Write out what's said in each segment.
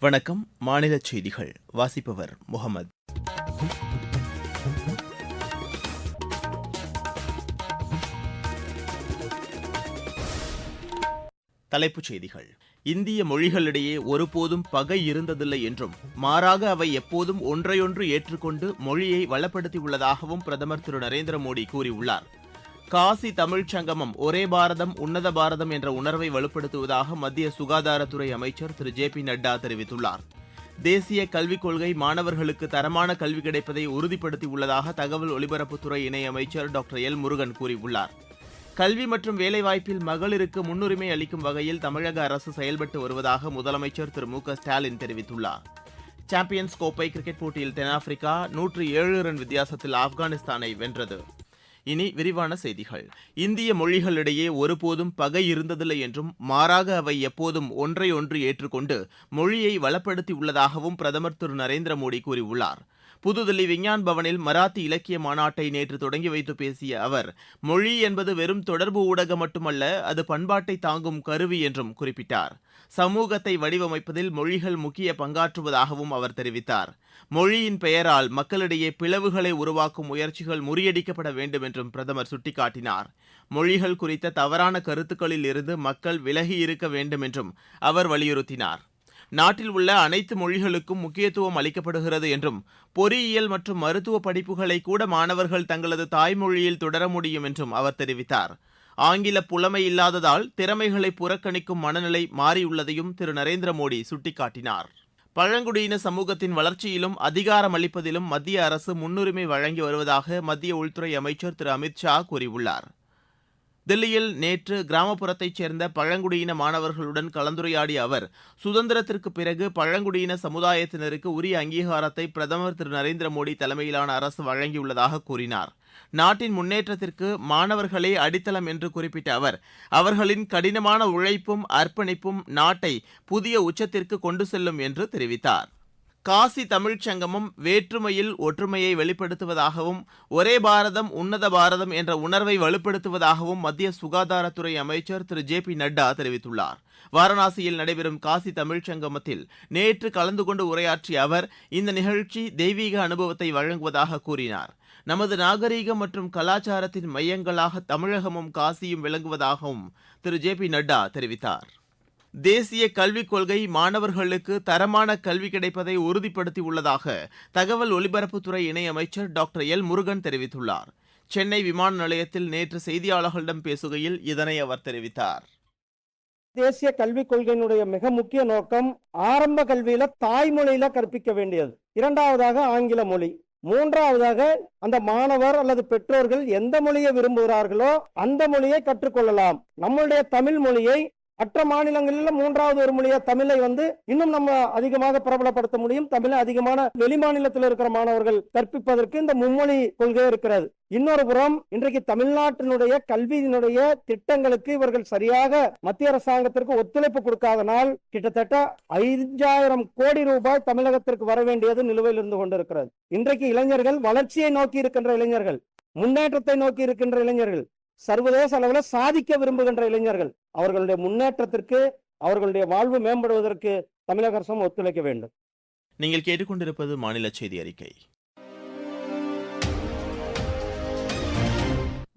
வணக்கம் மாநில செய்திகள். வாசிப்பவர் முகமது. தலைப்புச் செய்திகள். இந்திய மொழிகளிடையே ஒருபோதும் பகை இருந்ததில்லை என்றும் மாறாக அவை எப்போதும் ஒன்றையொன்று ஏற்றுக்கொண்டு மொழியை வளப்படுத்தியுள்ளதாகவும் பிரதமர் திரு நரேந்திர மோடி கூறியுள்ளார். காசி தமிழ்ச் சங்கமம் ஒரே பாரதம் உன்னத பாரதம் என்ற உணர்வை வலுப்படுத்துவதாக மத்திய சுகாதாரத்துறை அமைச்சர் திரு. ஜே. பி. நட்டா தெரிவித்துள்ளார். தேசிய கல்விக் கொள்கை மாணவர்களுக்கு தரமான கல்வி கிடைப்பதை உறுதிப்படுத்தியுள்ளதாக தகவல் ஒலிபரப்புத்துறை இணையமைச்சர் டாக்டர் எல். முருகன் கூறியுள்ளார். கல்வி மற்றும் வேலைவாய்ப்பில் மகளிருக்கு முன்னுரிமை அளிக்கும் வகையில் தமிழக அரசு செயல்பட்டு வருவதாக முதலமைச்சர் திரு. மு. க. ஸ்டாலின் தெரிவித்துள்ளார். சாம்பியன்ஸ் கோப்பை கிரிக்கெட் போட்டியில் தென்னாப்பிரிக்கா நூற்று ஏழு ரன் வித்தியாசத்தில் ஆப்கானிஸ்தானை வென்றது. இனி விரிவான செய்திகள். இந்திய மொழிகளிடையே ஒருபோதும் பகை இருந்ததில்லை என்றும் மாறாக அவை எப்போதும் ஒன்றை ஒன்று ஏற்றுக்கொண்டு மொழியை வளப்படுத்தியுள்ளதாகவும் பிரதமர் திரு நரேந்திர மோடி கூறியுள்ளார். புதுதில்லி விஞ்ஞான் பவனில் மராத்தி இலக்கிய மாநாட்டை நேற்று தொடங்கி வைத்து பேசிய அவர் மொழி என்பது வெறும் தொடர்பு ஊடகம் மட்டுமல்ல அது பண்பாட்டை தாங்கும் கருவி என்றும் குறிப்பிட்டார். சமூகத்தை வடிவமைப்பதில் மொழிகள் முக்கிய பங்காற்றுவதாகவும் அவர் தெரிவித்தார். மொழியின் பெயரால் மக்களிடையே பிளவுகளை உருவாக்கும் முயற்சிகள் முறியடிக்கப்பட வேண்டும் என்றும் பிரதமர் சுட்டிக்காட்டினார். மொழிகள் குறித்த தவறான கருத்துக்களில் இருந்து மக்கள் விலகி இருக்க வேண்டும் என்றும் அவர் வலியுறுத்தினார். நாட்டில் உள்ள அனைத்து மொழிகளுக்கும் முக்கியத்துவம் அளிக்கப்படுகிறது என்றும் பொறியியல் மற்றும் மருத்துவ படிப்புகளை கூட மாணவர்கள் தங்களது தாய்மொழியில் தொடர முடியும் என்றும் அவர் தெரிவித்தார். ஆங்கில புலமை இல்லாததால் திறமைகளை புறக்கணிக்கும் மனநிலை மாறியுள்ளதையும் திரு. நரேந்திர மோடி சுட்டிக்காட்டினார். பழங்குடியின சமூகத்தின் வளர்ச்சியிலும் அதிகாரம் அளிப்பதிலும் மத்திய அரசு முன்னுரிமை வழங்கி வருவதாக மத்திய உள்துறை அமைச்சர் திரு. அமித் ஷா கூறியுள்ளார். தில்லியில் நேற்று கிராமப்புறத்தைச் சேர்ந்த பழங்குடியின மாணவர்களுடன் கலந்துரையாடிய அவர் சுதந்திரத்திற்கு பிறகு பழங்குடியின சமுதாயத்தினருக்கு உரிய அங்கீகாரத்தை பிரதமர் திரு. நரேந்திர மோடி தலைமையிலான அரசு வழங்கியுள்ளதாக கூறினார். நாட்டின் முன்னேற்றத்திற்கு மாணவர்களே அடித்தளம் என்று குறிப்பிட்ட அவர் அவர்களின் கடினமான உழைப்பும் அர்ப்பணிப்பும் நாட்டை புதிய உச்சத்திற்கு கொண்டு செல்லும் என்று தெரிவித்தார். காசி தமிழ்ச் சங்கமம் வேற்றுமையில் ஒற்றுமையை வெளிப்படுத்துவதாகவும் ஒரே பாரதம் உன்னத பாரதம் என்ற உணர்வை வலுப்படுத்துவதாகவும் மத்திய சுகாதாரத்துறை அமைச்சர் திரு. ஜே. பி. நட்டா தெரிவித்துள்ளார். வாரணாசியில் நடைபெறும் காசி தமிழ்ச் சங்கமத்தில் நேற்று கலந்து கொண்டு உரையாற்றிய அவர் இந்த நிகழ்ச்சி தெய்வீக அனுபவத்தை வழங்குவதாக கூறினார். நமது நாகரீகம் மற்றும் கலாச்சாரத்தின் மையங்களாக தமிழகமும் காசியும் விளங்குவதாகவும் திரு. ஜே. பி. நட்டா தெரிவித்தார். தேசிய கல்விக் கொள்கை மாணவர்களுக்கு தரமான கல்வி கிடைப்பதை உறுதிப்படுத்தியுள்ளதாக தகவல் ஒலிபரப்புத்துறை இணையமைச்சர் டாக்டர் எல் முருகன் தெரிவித்துள்ளார். சென்னை விமான நிலையத்தில் நேற்று செய்தியாளர்களிடம் பேசுகையில் இதனை அவர் தெரிவித்தார். தேசிய கல்விக் கொள்கையினுடைய மிக முக்கிய நோக்கம் ஆரம்ப கல்வியில தாய்மொழியில கற்பிக்க வேண்டியது. இரண்டாவதாக ஆங்கில மொழி. மூன்றாவதாக அந்த மாணவர் அல்லது பெற்றோர்கள் எந்த மொழியை விரும்புகிறார்களோ அந்த மொழியை கற்றுக்கொள்ளலாம். நம்மளுடைய தமிழ் மொழியை மற்ற மாநிலங்களில் மூன்றாவது ஒரு மொழியா தமிழை வந்து இன்னும் நம்ம அதிகமாக பிரபலப்படுத்த முடியும். தமிழை அதிகமான வெளி மாநிலத்தில் இருக்கிற மாணவர்கள் கற்பிப்பதற்கு இந்த மும்மொழி கொள்கை இருக்கிறது. இன்னொரு புறம் இன்றைக்கு தமிழ்நாட்டினுடைய கல்வியினுடைய திட்டங்களுக்கு இவர்கள் சரியாக மத்திய அரசாங்கத்திற்கு ஒத்துழைப்பு கொடுக்காதனால் கிட்டத்தட்ட ஐந்தாயிரம் கோடி ரூபாய் தமிழகத்திற்கு வர வேண்டியது நிலுவையில் இருந்து கொண்டிருக்கிறது. இன்றைக்கு இளைஞர்கள் வளர்ச்சியை நோக்கி இருக்கின்ற இளைஞர்கள் முன்னேற்றத்தை நோக்கி இருக்கின்ற இளைஞர்கள் சர்வதேச அளவில் சாதிக்க விரும்புகின்ற இளைஞர்கள். அவர்களுடைய முன்னேற்றத்திற்கு அவர்களுடைய வாழ்வு மேம்படுவதற்கு தமிழக அரசும் ஒத்துழைக்க வேண்டும். நீங்கள் கேட்டுக்கொண்டிருப்பது மாநில செய்தி அறிக்கை.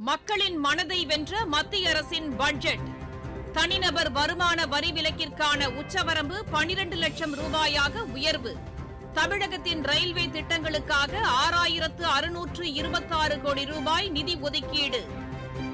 மக்களின் மனதை வென்ற மத்திய அரசின் பட்ஜெட். தனிநபர் வருமான வரி விலக்கிற்கான உச்சவரம்பு பனிரண்டு லட்சம் ரூபாயாக உயர்வு. தமிழகத்தின் ரயில்வே திட்டங்களுக்காக ஆறாயிரத்து அறுநூற்று இருபத்தாறு கோடி ரூபாய் நிதி ஒதுக்கீடு.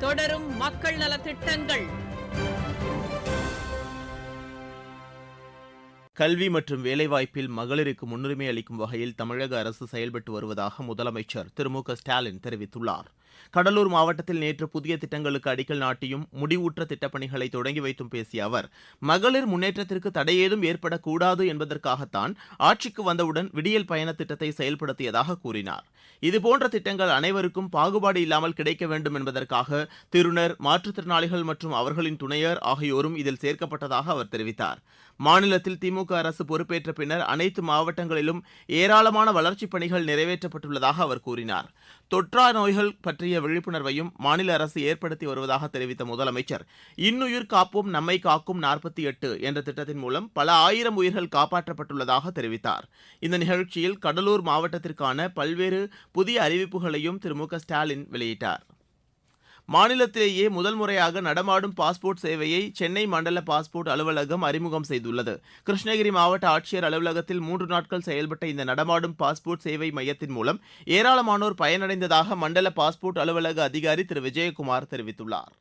தொடரும் மக்கள் நலத்திட்டங்கள் கல்வி மற்றும் வேலைவாய்ப்பில் மகளிருக்கு முன்னுரிமை அளிக்கும் வகையில் தமிழக அரசு செயல்பட்டு வருவதாக முதலமைச்சர் திரு மு க ஸ்டாலின் தெரிவித்துள்ளார். கடலூர் மாவட்டத்தில் நேற்று புதிய திட்டங்களுக்கு அடிக்கல் நாட்டியும் முடிவுற்ற திட்டப்பணிகளை தொடங்கி வைத்தும் பேசிய அவர் மகளிர் முன்னேற்றத்திற்கு தடையேதும் ஏற்படக்கூடாது என்பதற்காகத்தான் ஆட்சிக்கு வந்தவுடன் விடியல் பயண திட்டத்தை செயல்படுத்தியதாக கூறினார். இதுபோன்ற திட்டங்கள் அனைவருக்கும் பாகுபாடு இல்லாமல் கிடைக்க வேண்டும் என்பதற்காக திருநர் மாற்றுத்திறனாளிகள் மற்றும் அவர்களின் துணையர் ஆகியோரும் இதில் சேர்க்கப்பட்டதாக அவர் தெரிவித்தார். மாநிலத்தில் திமுக அரசு பொறுப்பேற்ற பின்னர் அனைத்து மாவட்டங்களிலும் ஏராளமான வளர்ச்சிப் பணிகள் நிறைவேற்றப்பட்டுள்ளதாக அவர் கூறினார். தொற்றா நோய்கள் பற்றிய விழிப்புணர்வையும் மாநில அரசு ஏற்படுத்தி வருவதாக தெரிவித்த முதலமைச்சர் இன்னுயிர் காப்போம் நம்மை காக்கும் நாற்பத்தி எட்டு என்ற திட்டத்தின் மூலம் பல ஆயிரம் உயிர்கள் காப்பாற்றப்பட்டுள்ளதாக தெரிவித்தார். இந்த நிகழ்ச்சியில் கடலூர் மாவட்டத்திற்கான பல்வேறு புதிய அறிவிப்புகளையும் திரு. மு. க. ஸ்டாலின் வெளியிட்டார். மாநிலத்திலேயே முதல் முறையாக நடமாடும் பாஸ்போர்ட் சேவையை சென்னை மண்டல பாஸ்போர்ட் அலுவலகம் அறிமுகம் செய்துள்ளது. கிருஷ்ணகிரி மாவட்ட ஆட்சியர் அலுவலகத்தில் மூன்று நாட்கள் செயல்பட்ட இந்த நடமாடும் பாஸ்போர்ட் சேவை மையத்தின் மூலம் ஏராளமானோர் பயனடைந்ததாக மண்டல பாஸ்போர்ட் அலுவலக அதிகாரி திரு. விஜயகுமார் தெரிவித்துள்ளார்.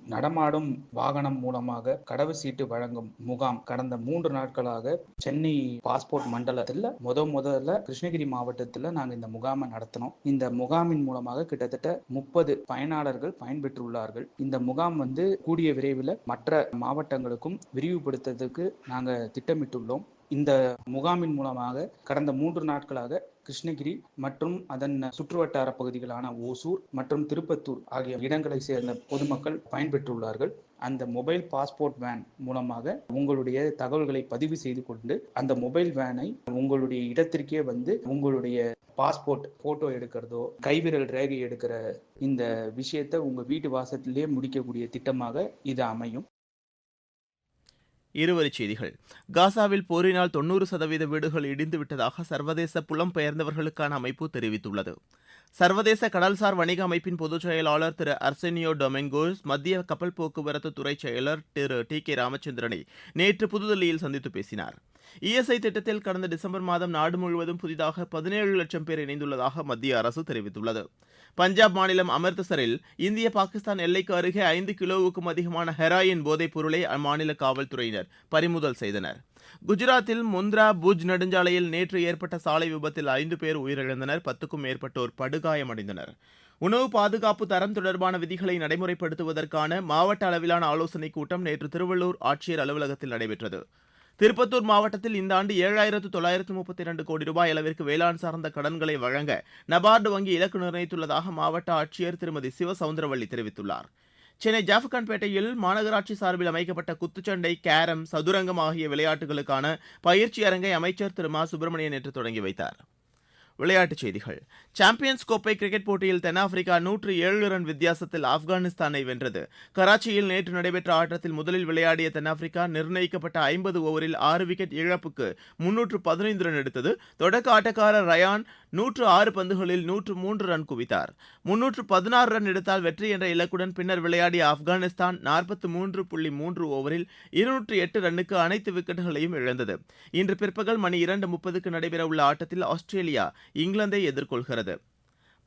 நடமாடும் வாகனம் மூலமாக கடவு சீட்டு வழங்கும் முகாம் கடந்த மூன்று நாட்களாக சென்னை பாஸ்போர்ட் மண்டலத்தில் முத முதல்ல கிருஷ்ணகிரி மாவட்டத்தில் நாங்கள் இந்த முகாமை நடத்தினோம். இந்த முகாமின் மூலமாக கிட்டத்தட்ட முப்பது பயனாளர்கள் பயன்பெற்றுள்ளார்கள். இந்த முகாம் வந்து கூடிய விரைவில் மற்ற மாவட்டங்களுக்கும் விரிவுபடுத்துறதுக்கு நாங்கள் திட்டமிட்டுள்ளோம். இந்த முகாமின் மூலமாக கடந்த மூன்று நாட்களாக கிருஷ்ணகிரி மற்றும் அதன் சுற்றுவட்டார பகுதிகளான ஓசூர் மற்றும் திருப்பத்தூர் ஆகிய இடங்களை சேர்ந்த பொதுமக்கள் பயன்பெற்றுள்ளார்கள். அந்த மொபைல் பாஸ்போர்ட் வேன் மூலமாக உங்களுடைய தகவல்களை பதிவு செய்து கொண்டு அந்த மொபைல் வேனை உங்களுடைய இடத்திற்கே வந்து உங்களுடைய பாஸ்போர்ட் போட்டோ எடுக்கிறதோ கைவிரல் ரேகை எடுக்கிற இந்த விஷயத்தை உங்க வீட்டு வாசத்திலேயே முடிக்கக்கூடிய திட்டமாக இது அமையும். இருவரி செய்திகள். காசாவில் போரினால் தொன்னூறு சதவீத வீடுகள் இடிந்து விட்டதாக சர்வதேச புலம்பெயர்ந்தவர்களுக்கான அமைப்பு தெரிவித்துள்ளது. சர்வதேச கடல்சார் வணிக அமைப்பின் பொதுச் செயலாளர் திரு அர்செனியோ டொமெங்கோஸ் மத்திய கப்பல் போக்குவரத்து துறை செயலர் திரு டி கே ராமச்சந்திரனை நேற்று புதுதில்லியில் சந்தித்து பேசினார். இஎஸ்ஐ திட்டத்தில் கடந்த டிசம்பர் மாதம் நாடு முழுவதும் புதிதாக பதினேழு லட்சம் பேர் இணைந்துள்ளதாக மத்திய அரசு தெரிவித்துள்ளது. பஞ்சாப் மாநிலம் அமிர்தசரில் இந்திய பாகிஸ்தான் எல்லைக்கு அருகே ஐந்து கிலோவுக்கும் அதிகமான ஹெராயின் போதைப் பொருளை அம்மாநில காவல்துறையினர் பறிமுதல் செய்தனர். குஜராத்தில் முந்த்ரா புஜ் நெடுஞ்சாலையில் நேற்று ஏற்பட்ட சாலை விபத்தில் ஐந்து பேர் உயிரிழந்தனர் பத்துக்கும் மேற்பட்டோர் படுகாயமடைந்தனர். உணவு பாதுகாப்பு தரம் தொடர்பான விதிகளை நடைமுறைப்படுத்துவதற்கான மாவட்ட அளவிலான ஆலோசனைக் கூட்டம் நேற்று திருவள்ளூர் ஆட்சியர் அலுவலகத்தில் நடைபெற்றது. திருப்பத்தூர் மாவட்டத்தில் இந்த ஆண்டு ஏழாயிரத்து தொள்ளாயிரத்து முப்பத்தி இரண்டு கோடி ரூபாய் அளவிற்கு வேளாண் சார்ந்த கடன்களை வழங்க நபார்டு வங்கி இலக்கு நிர்ணயித்துள்ளதாக மாவட்ட ஆட்சியர் திருமதி சிவசவுந்தரவள்ளி தெரிவித்துள்ளார். சென்னை ஜாஃபர்கான்பேட்டையில் மாநகராட்சி சார்பில் அமைக்கப்பட்ட குத்துச்சண்டை கேரம் சதுரங்கம் ஆகிய விளையாட்டுகளுக்கான பயிற்சி அரங்கை அமைச்சர் திரு மா சுப்பிரமணியன் நேற்று தொடங்கி வைத்தார். விளையாட்டுச் செய்திகள். சாம்பியன்ஸ் கோப்பை கிரிக்கெட் போட்டியில் தென்னாப்பிரிக்கா நூற்று ஏழு ரன் வித்தியாசத்தில் ஆப்கானிஸ்தானை வென்றது. கராச்சியில் நேற்று நடைபெற்ற ஆட்டத்தில் முதலில் விளையாடிய தென்னாப்பிரிக்கா நிர்ணயிக்கப்பட்ட ஐம்பது ஓவரில் ஆறு விக்கெட் இழப்புக்கு முன்னூற்று பதினைந்து ரன் எடுத்தது. தொடக்க ஆட்டக்காரர் ரயான் நூற்று ஆறு பந்துகளில் நூற்று மூன்று ரன் குவித்தார். முன்னூற்று பதினாறு ரன் எடுத்தால் வெற்றி என்ற இலக்குடன் பின்னர் விளையாடிய ஆப்கானிஸ்தான் நாற்பத்து மூன்று புள்ளி மூன்று ஓவரில் இருநூற்று எட்டு ரன்னுக்கு அனைத்து விக்கெட்டுகளையும் இழந்தது. இன்று பிற்பகல் மணி இரண்டு முப்பதுக்கு நடைபெறவுள்ள ஆட்டத்தில் ஆஸ்திரேலியா இங்கிலாந்தை எதிர்கொள்கிறது.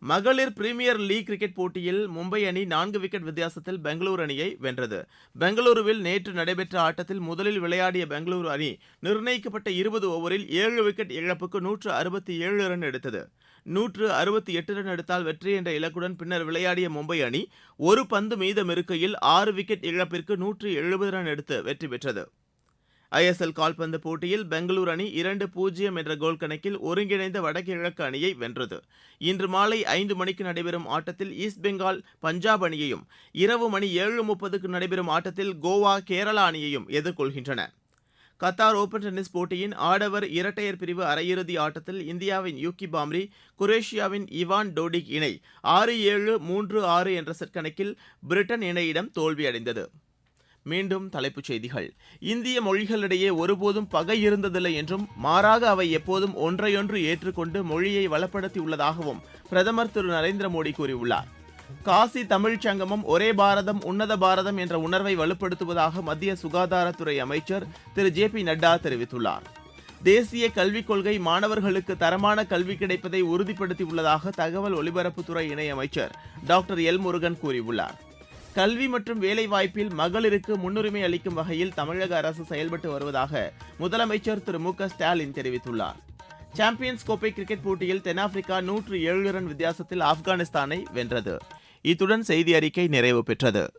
மகளிர் பிரீமியர் லீக் கிரிக்கெட் போட்டியில் மும்பை அணி நான்கு விக்கெட் வித்தியாசத்தில் பெங்களூரு அணியை வென்றது. பெங்களூருவில் நேற்று நடைபெற்ற ஆட்டத்தில் முதலில் விளையாடிய பெங்களூரு அணி நிர்ணயிக்கப்பட்ட இருபது ஓவரில் ஏழு விக்கெட் இழப்புக்கு நூற்று அறுபத்தி ஏழு ரன் எடுத்தது. நூற்று அறுபத்தி எட்டு ரன் எடுத்தால் வெற்றி என்ற இலக்குடன் பின்னர் விளையாடிய மும்பை அணி ஒரு பந்து மீதம் இருக்கையில் ஆறு விக்கெட் இழப்பிற்கு நூற்று எழுபது ரன் எடுத்து வெற்றி பெற்றது. ஐஎஸ்எல் கால்பந்து போட்டியில் பெங்களூரு அணி இரண்டு பூஜ்ஜியம் என்ற கோல் கணக்கில் ஒருங்கிணைந்த வடகிழக்கு அணியை வென்றது. இன்று மாலை ஐந்து மணிக்கு நடைபெறும் ஆட்டத்தில் ஈஸ்ட் பெங்கால் பஞ்சாப் அணியையும் இரவு மணி ஏழு முப்பதுக்கு நடைபெறும் ஆட்டத்தில் கோவா கேரளா அணியையும் எதிர்கொள்கின்றன. கத்தார் ஓபன் டென்னிஸ் போட்டியின் ஆடவர் இரட்டையர் பிரிவு அரையிறுதி ஆட்டத்தில் இந்தியாவின் யூகி பாம்ரி குரேஷியாவின் இவான் டோடிக் இணை ஆறு ஏழு மூன்று ஆறு என்ற செட் கணக்கில் பிரிட்டன் இணையிடம் தோல்வியடைந்தது. மீண்டும் தலைப்புச் செய்திகள். இந்திய மொழிகளிடையே ஒருபோதும் பகை இருந்ததில்லை என்றும் மாறாக அவை எப்போதும் ஒன்றையொன்று ஏற்றுக்கொண்டு மொழியை வளப்படுத்தியுள்ளதாகவும் பிரதமர் திரு. நரேந்திர மோடி கூறியுள்ளார். காசி தமிழ்ச் சங்கமம் ஒரே பாரதம் உன்னத பாரதம் என்ற உணர்வை வலுப்படுத்துவதாக மத்திய சுகாதாரத்துறை அமைச்சர் திரு. ஜே. பி. நட்டா தெரிவித்துள்ளார். தேசிய கல்விக் கொள்கை மாணவர்களுக்கு தரமான கல்வி கிடைப்பதை உறுதிப்படுத்தியுள்ளதாக தகவல் ஒலிபரப்புத்துறை இணையமைச்சர் டாக்டர் எல் முருகன் கூறியுள்ளார். கல்வி மற்றும் வேலைவாய்ப்பில் மகளிருக்கு முன்னுரிமை அளிக்கும் வகையில் தமிழக அரசு செயல்பட்டு வருவதாக முதலமைச்சர் திரு மு க ஸ்டாலின் தெரிவித்துள்ளார். சாம்பியன்ஸ் கோப்பை கிரிக்கெட் போட்டியில் தென்னாப்பிரிக்கா நூற்று ஏழு ரன் வித்தியாசத்தில் ஆப்கானிஸ்தானை வென்றது. இத்துடன் செய்தி அறிக்கை நிறைவு பெற்றது.